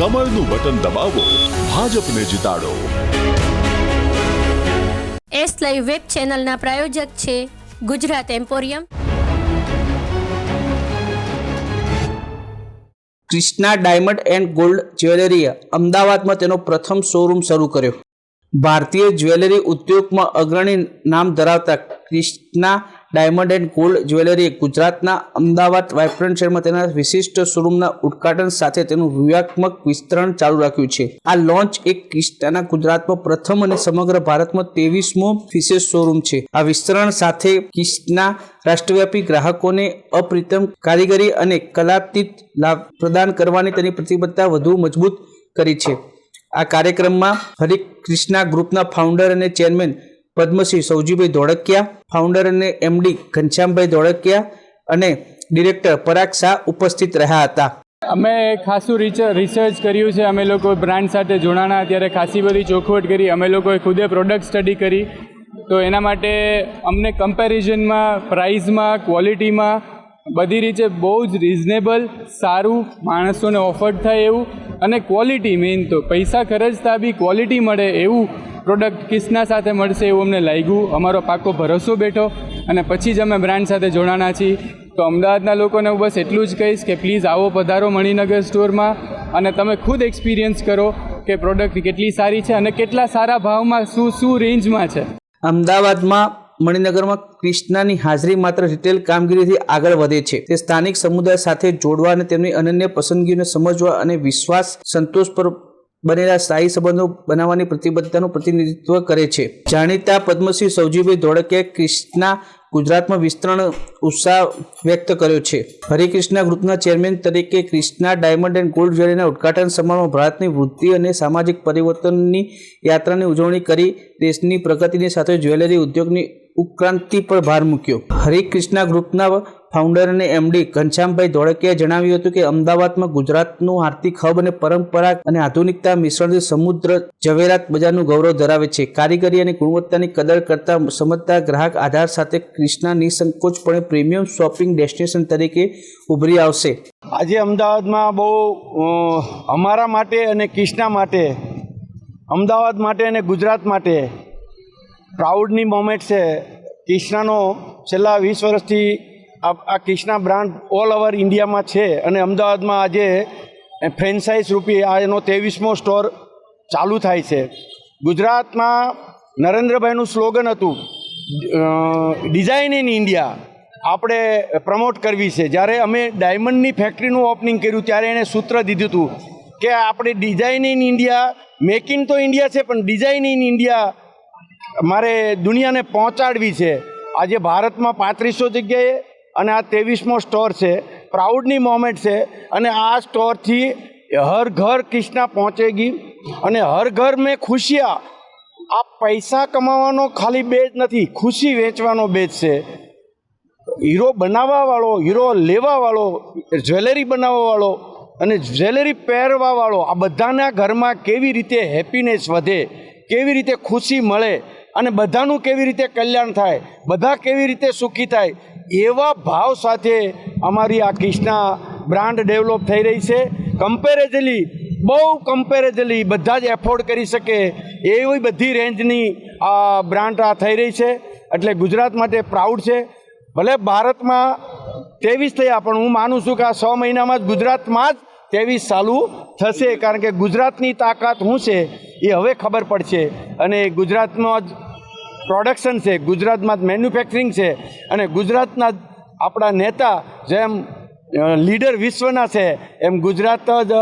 કમળનું button દબાવો ભાજપને જીતાડો. S live web ચેનલના પ્રાયોજક છે Gujarat emporium. Krishna diamond and gold જ્વેલરીએ અમદાવાદમાં તેનો પ્રથમ શોરૂમ શરૂ કર્યો. ભારતીય જ્વેલરી ઉદ્યોગમાં અગ્રણી નામ ધરાવતા ક્રિષ્ના ડાયમંડ એન્ડ ગોલ્ડ જ્વેલરીએ ગુજરાતના અમદાવાદ વાઇબ્રન્ટ શહેરમાં તેના વિશિષ્ટ શોરૂમના ઉદ્ઘાટન સાથે તેનું વ્યૂહાત્મક વિસ્તરણ ચાલુ રાખ્યું છે. આ લોન્ચ એક કિસ્તાના ગુજરાતમાં પ્રથમ અને સમગ્ર ભારતમાં ત્રેવીસમો વિશેષ શોરૂમ છે. આ વિસ્તરણ સાથે ક્રિષ્ના રાષ્ટ્રવ્યાપી ગ્રાહકોને અપ્રિતમ કારીગરી અને કલાતીત લાભ પ્રદાન કરવાની તેની પ્રતિબદ્ધતા વધુ મજબૂત કરી છે. આ કાર્યક્રમમાં હરિકૃષ્ણા ગ્રુપના ફાઉન્ડર અને ચેરમેન પદ્મશ્રી સૌજીભાઈ ધોળકિયા ફાઉન્ડર અને એમડી ઘનશ્યામભાઈ ધોળકિયા અને ડિરેક્ટર પરાગ શાહ ઉપસ્થિત રહ્યા હતા. અમે ખાસું રિચ- રિસર્ચ કર્યું છે. અમે લોકો બ્રાન્ડ સાથે જોડાણા. ત્યારે ખાસી બધી ચોખવટ કરી. અમે લોકોએ ખુદે પ્રોડક્ટ સ્ટડી કરી. તો એના માટે અમને કમ્પેરિઝનમાં પ્રાઇઝમાં ક્વોલિટીમાં બધી રીતે બહુ જ રિઝનેબલ સારું માણસોને ઓફર્ડ થાય એવું. અને ક્વોલિટી મેઇન તો. પૈસા ખર્ચતા બી ક્વોલિટી મળે એવું પ્રોડક્ટ કિસના સાથે મળશે એવું અમને લાગ્યું. અમારો પાકો ભરોસો બેઠો અને પછી જ અમે બ્રાન્ડ સાથે જોડાણા છીએ. તો અમદાવાદના લોકોને હું બસ એટલું જ કહીશ કે પ્લીઝ આવો પધારો મણિનગર સ્ટોરમાં અને તમે ખુદ એક્સપિરિયન્સ કરો કે પ્રોડક્ટ કેટલી સારી છે અને કેટલા સારા ભાવમાં શું શું રેન્જમાં છે. અમદાવાદમાં મણિનગરમાં ક્રિષ્નાની હાજરી માત્ર રિટેલ કામગીરીથી આગળ વધે છે. તે સ્થાનિક સમુદાય સાથે જોડવા અને તેમની અનન્ય પસંદગીઓને સમજવા અને વિશ્વાસ સંતોષ પર બનેલા સ્થાયી સંબંધો બનાવવાની પ્રતિબદ્ધતાનું પ્રતિનિધિત્વ કરે છે. જાણીતા પદ્મશ્રી સૌજીભાઈ ધોળકે ક્રિષ્ના ગુજરાતમાં વિસ્તરણ ઉત્સાહ વ્યક્ત કર્યો છે. હરિકૃષ્ણા ગ્રુપના ચેરમેન તરીકે ક્રિષ્ના ડાયમંડ એન્ડ ગોલ્ડ જ્વેલરીના ઉદઘાટન સમારોહમાં ભારતની વૃદ્ધિ અને સામાજિક પરિવર્તનની યાત્રાની ઉજવણી કરી દેશની પ્રગતિની સાથે જ્વેલરી ઉદ્યોગની ઉત્ક્રાંતિ પર ભાર મૂક્યો. હરિકૃષ્ણા ગ્રુપના ફાઉન્ડર અને એમડી ઘનશ્યામભાઈ ધોળકિયાએ જણાવ્યું હતું કે અમદાવાદમાં ગુજરાતનું આર્થિક હબ અને પરંપરા અને આધુનિકતા મિશ્રણથી સમુદ્ર ઝવેરાત બજારનું ગૌરવ ધરાવે છે. કારીગરી અને ગુણવત્તાની કદર કરતા સમજદાર ગ્રાહક આધાર સાથે ક્રિષ્ના નિસંકોચપણે પ્રીમિયમ શોપિંગ ડેસ્ટિનેશન તરીકે ઉભરી આવશે. આજે અમદાવાદમાં બહુ અમારા માટે અને ક્રિષ્ના માટે, અમદાવાદ માટે અને ગુજરાત માટે પ્રાઉડની મોમેન્ટ છે. કિષ્ણાનો છેલ્લા વીસ વર્ષથી આ કિષ્ના બ્રાન્ડ ઓલ ઓવર ઇન્ડિયામાં છે અને અમદાવાદમાં આજે ફ્રેન્ચાઇઝ રૂપી આ એનો ત્રેવીસમો સ્ટોર ચાલુ થાય છે. ગુજરાતમાં નરેન્દ્રભાઈનું સ્લોગન હતું ડિઝાઇન ઇન ઇન્ડિયા આપણે પ્રમોટ કરવી છે. જ્યારે અમે ડાયમંડની ફેક્ટરીનું ઓપનિંગ કર્યું, ત્યારે એણે સૂત્ર દીધું હતું કે આપણે design in India make in તો ઇન્ડિયા છે, પણ ડિઝાઇન ઇન ઇન્ડિયા મારે દુનિયાને પહોંચાડવી છે. આજે ભારતમાં પાંત્રીસો જગ્યાએ અને આ ત્રેવીસમો સ્ટોર છે. પ્રાઉડની મોમેન્ટ છે અને આ સ્ટોરથી હર ઘર કૃષ્ણા પહોંચેગી અને હર ઘર મેં ખુશિયા. આ પૈસા કમાવાનો ખાલી બેજ નથી, ખુશી વેચવાનો બેજ છે. હીરો બનાવવાવાળો, હીરો લેવાવાળો, જ્વેલરી બનાવવાવાળો અને જ્વેલરી પહેરવાવાળો, આ બધાના ઘરમાં કેવી રીતે હેપીનેસ વધે, કેવી રીતે ખુશી મળે અને બધાનું કેવી રીતે કલ્યાણ થાય, બધા કેવી રીતે સુખી થાય, એવા ભાવ સાથે અમારી આ કિષ્ના બ્રાન્ડ ડેવલપ થઈ રહી છે. કમ્પેરેઝલી બહુ કમ્પેરેઝલી બધા જ એફોર્ડ કરી શકે એવી બધી રેન્જની આ બ્રાન્ડ આ થઈ રહી છે. એટલે ગુજરાત માટે પ્રાઉડ છે. ભલે ભારતમાં ત્રેવીસ થયા, પણ હું માનું છું કે આ છ મહિનામાં જ ગુજરાતમાં જ ત્રેવીસ ચાલુ થશે. કારણ કે ગુજરાતની તાકાત શું છે એ હવે ખબર પડશે. અને ગુજરાતનો જ પ્રોડક્શન છે, ગુજરાતમાં જ મેન્યુફેક્ચરિંગ છે અને ગુજરાતના આપણા નેતા જેમ લીડર વિશ્વના છે, એમ ગુજરાત જ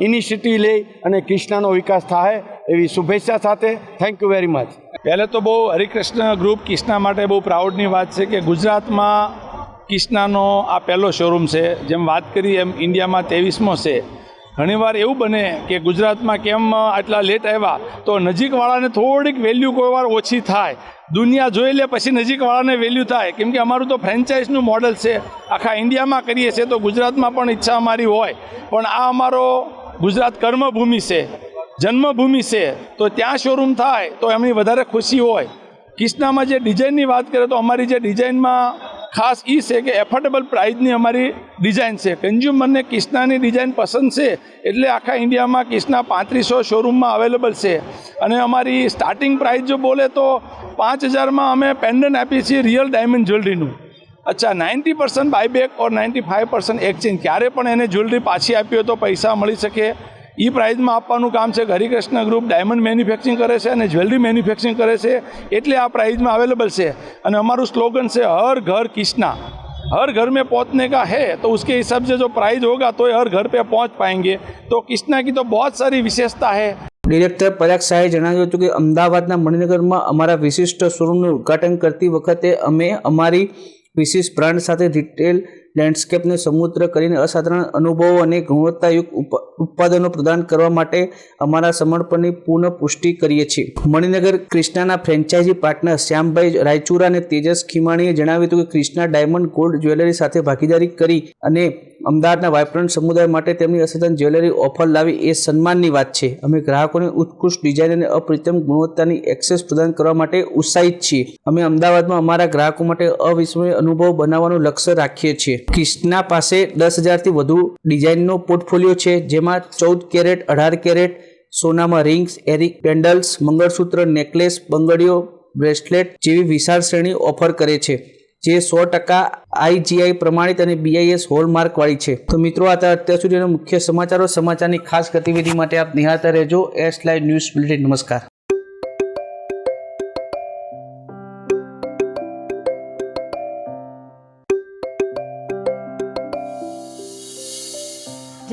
ઇનિશિયેટિવ લઈ અને કૃષ્ણનો વિકાસ થાય એવી શુભેચ્છા સાથે થેન્ક યુ વેરી મચ પહેલે તો બહુ હરિકૃષ્ણ ગ્રુપ કિષ્ના માટે બહુ પ્રાઉડની વાત છે કે ગુજરાતમાં કિષ્નાનો આ પહેલો શોરૂમ છે. જેમ વાત કરી એમ ઇન્ડિયામાં ત્રેવીસમો છે. ઘણીવાર એવું બને કે ગુજરાતમાં કેમ આટલા લેટ આવ્યા, તો નજીકવાળાને થોડીક વેલ્યુ કોઈ વાર ઓછી થાય. દુનિયા જોઈ લે, પછી નજીકવાળાને વેલ્યુ થાય. કેમ કે અમારું તો ફ્રેન્ચાઇઝનું મોડલ છે. આખા ઇન્ડિયામાં કરીએ છીએ, તો ગુજરાતમાં પણ ઈચ્છા અમારી હોય. પણ આ અમારો ગુજરાત કર્મભૂમિ છે, જન્મભૂમિ છે, તો ત્યાં શોરૂમ થાય, તો એમની વધારે ખુશી હોય. કિષ્નામાં જે ડિઝાઇનની વાત કરીએ, તો અમારી જે ડિઝાઇનમાં ખાસ એ છે કે એફોર્ડેબલ પ્રાઇઝની અમારી ડિઝાઇન છે. કન્ઝ્યુમરને કિસ્નાની ડિઝાઇન પસંદ છે, એટલે આખા ઇન્ડિયામાં કિસ્ના પાંત્રીસો શોરૂમમાં અવેલેબલ છે. અને અમારી સ્ટાર્ટિંગ પ્રાઇસ જો બોલે તો પાંચ હજારમાં અમે પેન્ડન્ટ આપીએ છીએ રિયલ ડાયમંડ જ્વેલરીનું અચ્છા ninety percent buyback or ninety five percent exchange ક્યારે પણ એને જ્વેલરી પાછી આપી હોય તો પૈસા મળી શકે. એ પ્રાઇઝમાં આપવાનું કામ છે હરિકૃષ્ણ ગ્રુપ ડાયમંડ મેન્યુફેક્ચરિંગ કરે છે અને જ્વેલરી મેન્યુફેક્ચરિંગ કરે છે એટલે આ પ્રાઇઝમાં અવેલેબલ છે અને અમારું સ્લોગન છે હર ઘર કિષ્ના हर घर में पहुंचने का है तो उसके हिसाब से जो प्राइस होगा तो ये हर घर पे पहुंच पाएंगे तो किस्ना की तो बहुत सारी विशेषता है ડિરેક્ટર પરાગ શાહે જણાવ્યું હતું કે અમદાવાદના મણિનગરમાં અમારા વિશિષ્ટ શોરૂમનું ઉદ્ઘાટન કરતી વખતે અમે અમારી વિશિષ્ટ બ્રાન્ડ સાથે રિટેલ લેન્ડસ્કેપને સમુદ્ર કરીને અસાધારણ અનુભવો અને ગુણવત્તાયુક્ત ઉત્પાદનો પ્રદાન કરવા માટે અમારા સમર્પણની પૂર્ણ પુષ્ટિ કરીએ છીએ. મણિનગર ક્રિષ્નાના ફ્રેન્ચાઇઝી પાર્ટનર શ્યામભાઈ રાયચુરા અને તેજસ ખીમાણીએ જણાવ્યું હતું કે ક્રિષ્ના ડાયમંડ ગોલ્ડ જ્વેલરી સાથે ભાગીદારી કરી અને અમદાવાદના વાઇબ્રન્ટ સમુદાય માટે તેમની અસાધારણ જ્વેલરી ઓફર લાવી એ સન્માનની વાત છે. અમે ગ્રાહકોને ઉત્કૃષ્ટ ડિઝાઇન અને અપ્રિતમ ગુણવત્તાની એક્સેસ પ્રદાન કરવા માટે ઉત્સાહિત છીએ. અમે અમદાવાદમાં અમારા ગ્રાહકો માટે અવિસ્મરણીય અનુભવ બનાવવાનું લક્ષ્ય રાખીએ છીએ. કિષ્ના પાસે દસ હજારથી વધુ ડિઝાઇનનો પોર્ટફોલિયો છે, જેમાં ચૌદ કેરેટ, અઢાર કેરેટ, સોનામાં rings Eric pendants, mangalsutra, necklace, બંગડીઓ, બ્રેસલેટ જેવી વિશાળ શ્રેણી ઓફર કરે છે, જે સો ટકા આઈજીઆઈ પ્રમાણિત અને બીઆઈએસ હોલમાર્કવાળી છે. તો મિત્રો, આ અત્યાર સુધીના મુખ્ય સમાચારો. સમાચારની ખાસ ગતિવિધિ માટે આપ નિહાળતા રહેજો. S live news bulletin. નમસ્કાર.